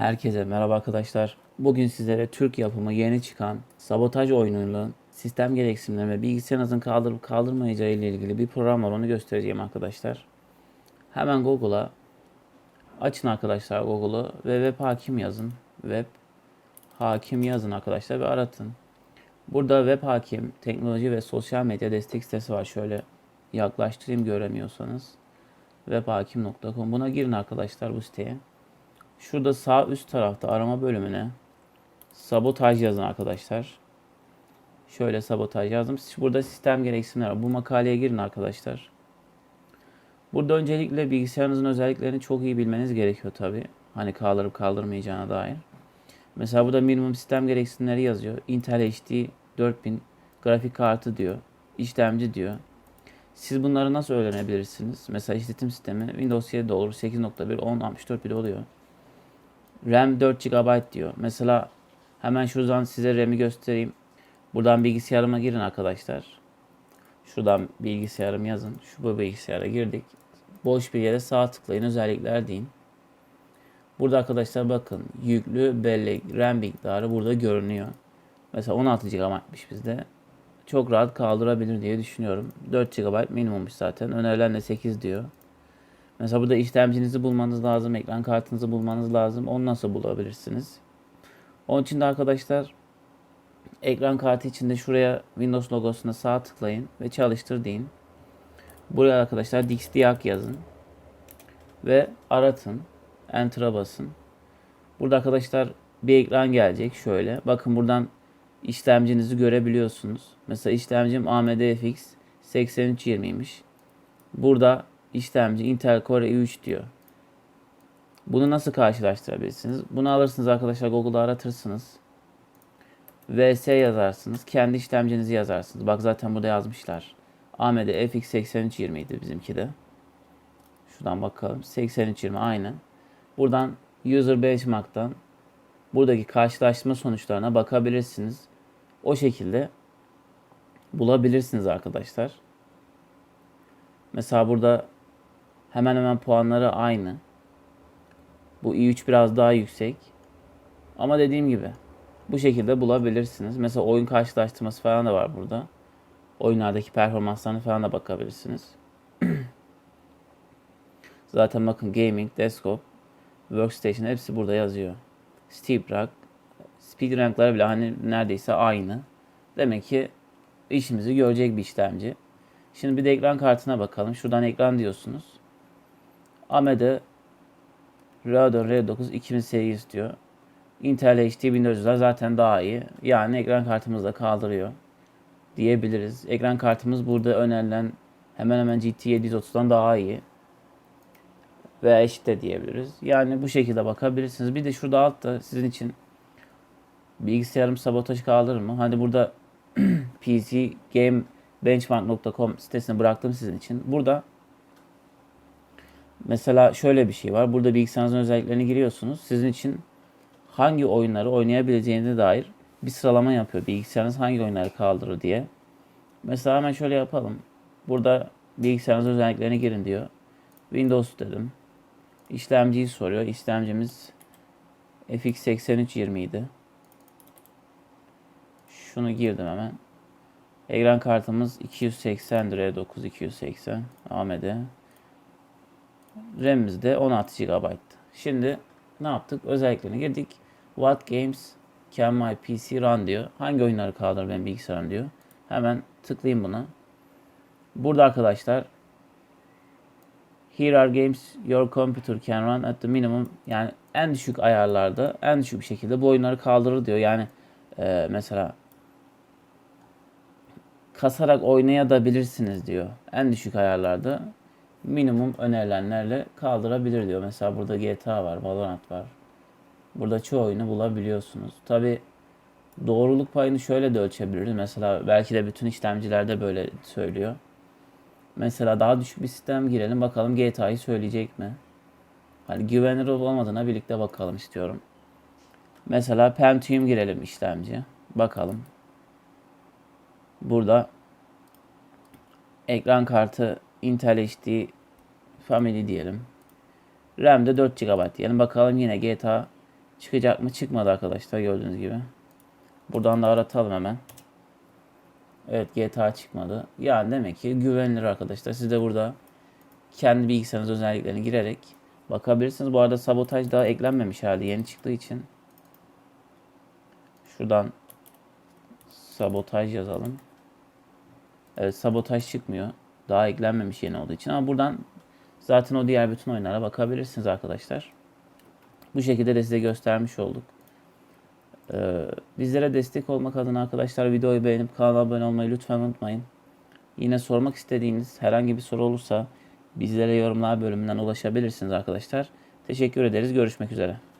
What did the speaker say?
Herkese merhaba arkadaşlar. Bugün sizlere Türk yapımı yeni çıkan sabotaj oyununun sistem gereksinimleri ve bilgisayarınızın kaldırıp kaldırmayacağı ile ilgili bir program var onu göstereceğim arkadaşlar. Hemen Google'a açın arkadaşlar Google'u ve web hakim yazın. Web hakim yazın arkadaşlar ve aratın. Burada web hakim, teknoloji ve sosyal medya destek sitesi var. Şöyle yaklaştırayım göremiyorsanız. webhakim.com buna girin arkadaşlar bu siteye. Şurada sağ üst tarafta arama bölümüne sabotaj yazın arkadaşlar. Şöyle sabotaj yazdım. Burada sistem gereksinimleri var. Bu makaleye girin arkadaşlar. Burada öncelikle bilgisayarınızın özelliklerini çok iyi bilmeniz gerekiyor tabi. Hani kaldırıp kaldırmayacağına dair. Mesela burada minimum sistem gereksinimleri yazıyor. Intel HD 4000 grafik kartı diyor. İşlemci diyor. Siz bunları nasıl öğrenebilirsiniz? Mesela işletim sistemi Windows 7 de olur, 8.1, 10, 64 bile oluyor. RAM 4 GB diyor. Mesela hemen şuradan size RAM'i göstereyim. Buradan bilgisayarıma girin arkadaşlar. Şuradan bilgisayarım yazın. Şu bu bilgisayara girdik. Boş bir yere sağ tıklayın özellikler deyin. Burada arkadaşlar bakın yüklü bellek RAM miktarı burada görünüyor. Mesela 16 GB'mış bizde. Çok rahat kaldırabilir diye düşünüyorum. 4 GB minimummuş zaten. Önerilen de 8 diyor. Mesela burada işlemcinizi bulmanız lazım, ekran kartınızı bulmanız lazım. Onu nasıl bulabilirsiniz? Onun için de arkadaşlar ekran kartı içinde şuraya Windows logosuna sağ tıklayın ve çalıştır deyin. Buraya arkadaşlar Dixdiac yazın ve aratın. Enter'a basın. Burada arkadaşlar bir ekran gelecek şöyle. Bakın buradan işlemcinizi görebiliyorsunuz. Mesela işlemcim AMD FX 8320'ymiş. Burada işlemci Intel Core i3 diyor. Bunu nasıl karşılaştırabilirsiniz? Bunu alırsınız arkadaşlar Google'da aratırsınız. VS yazarsınız. Kendi işlemcinizi yazarsınız. Bak zaten burada yazmışlar. AMD FX 8320 idi bizimki de. Şuradan bakalım. 8320 aynen. Buradan User Benchmark'tan buradaki karşılaştırma sonuçlarına bakabilirsiniz. O şekilde bulabilirsiniz arkadaşlar. Mesela burada hemen hemen puanları aynı. Bu i3 biraz daha yüksek. Ama dediğim gibi bu şekilde bulabilirsiniz. Mesela oyun karşılaştırması falan da var burada. Oyunlardaki performanslarına falan da bakabilirsiniz. Zaten bakın gaming, desktop, workstation hepsi burada yazıyor. Steep Rack, Speed Rank'ları bile hani neredeyse aynı. Demek ki işimizi görecek bir işlemci. Şimdi bir de ekran kartına bakalım. Şuradan ekran diyorsunuz. AMD Radeon R9 2008 diyor. Intel HD 1400'ler zaten daha iyi. Yani ekran kartımız da kaldırıyor diyebiliriz. Ekran kartımız burada önerilen hemen hemen GT 730'dan daha iyi. Veya eşit de diyebiliriz. Yani bu şekilde bakabilirsiniz. Bir de şurada altta sizin için bilgisayarım sabotaj kaldırır mı? Hani burada PC Game benchmark.com sitesine bıraktım sizin için. Burada mesela şöyle bir şey var. Burada bilgisayarınızın özelliklerini giriyorsunuz. Sizin için hangi oyunları oynayabileceğine dair bir sıralama yapıyor. Bilgisayarınız hangi oyunları kaldırır diye. Mesela hemen şöyle yapalım. Burada bilgisayarınızın özelliklerini girin diyor. Windows dedim. İşlemciyi soruyor. İşlemcimiz FX 8320 idi. Şunu girdim hemen. Ekran kartımız 280 liraya 9 280 AMD. RAM'imiz de 16 GB. Şimdi ne yaptık? Özelliklerini girdik. What games can my PC run diyor. Hangi oyunları kaldırır benim bilgisayarım diyor. Hemen tıklayayım buna. Burada arkadaşlar Here are games your computer can run at the minimum. Yani en düşük ayarlarda en düşük bir şekilde bu oyunları kaldırır diyor. Yani e, mesela kasarak oynayabilirsiniz diyor. En düşük ayarlarda minimum önerilenlerle kaldırabilir diyor. Mesela burada GTA var, Valorant var. Burada çoğu oyunu bulabiliyorsunuz. Tabi doğruluk payını şöyle de ölçebiliriz. Mesela belki de bütün işlemcilerde böyle söylüyor. Mesela daha düşük bir sistem girelim bakalım GTA'yı söyleyecek mi? Hani güvenilir olup olmadığına birlikte bakalım istiyorum. Mesela Pentium girelim işlemci. Bakalım. Burada ekran kartı Intel HD Family diyelim. RAM de 4 GB diyelim. Bakalım yine GTA Çıkacak mı? Çıkmadı arkadaşlar gördüğünüz gibi. Buradan da aratalım hemen. Evet GTA çıkmadı. Yani demek ki güvenilir arkadaşlar. Siz de burada kendi bilgisayarınız özelliklerini girerek bakabilirsiniz. Bu arada sabotaj daha eklenmemiş hali yeni çıktığı için. Şuradan sabotaj yazalım. Evet sabotaj çıkmıyor. Daha eklenmemiş yeni olduğu için ama buradan zaten o diğer bütün oyunlara bakabilirsiniz arkadaşlar. Bu şekilde de size göstermiş olduk. Ee, bizlere destek olmak adına arkadaşlar videoyu beğenip kanala abone olmayı lütfen unutmayın. Yine sormak istediğiniz herhangi bir soru olursa bizlere yorumlar bölümünden ulaşabilirsiniz arkadaşlar. Teşekkür ederiz. Görüşmek üzere.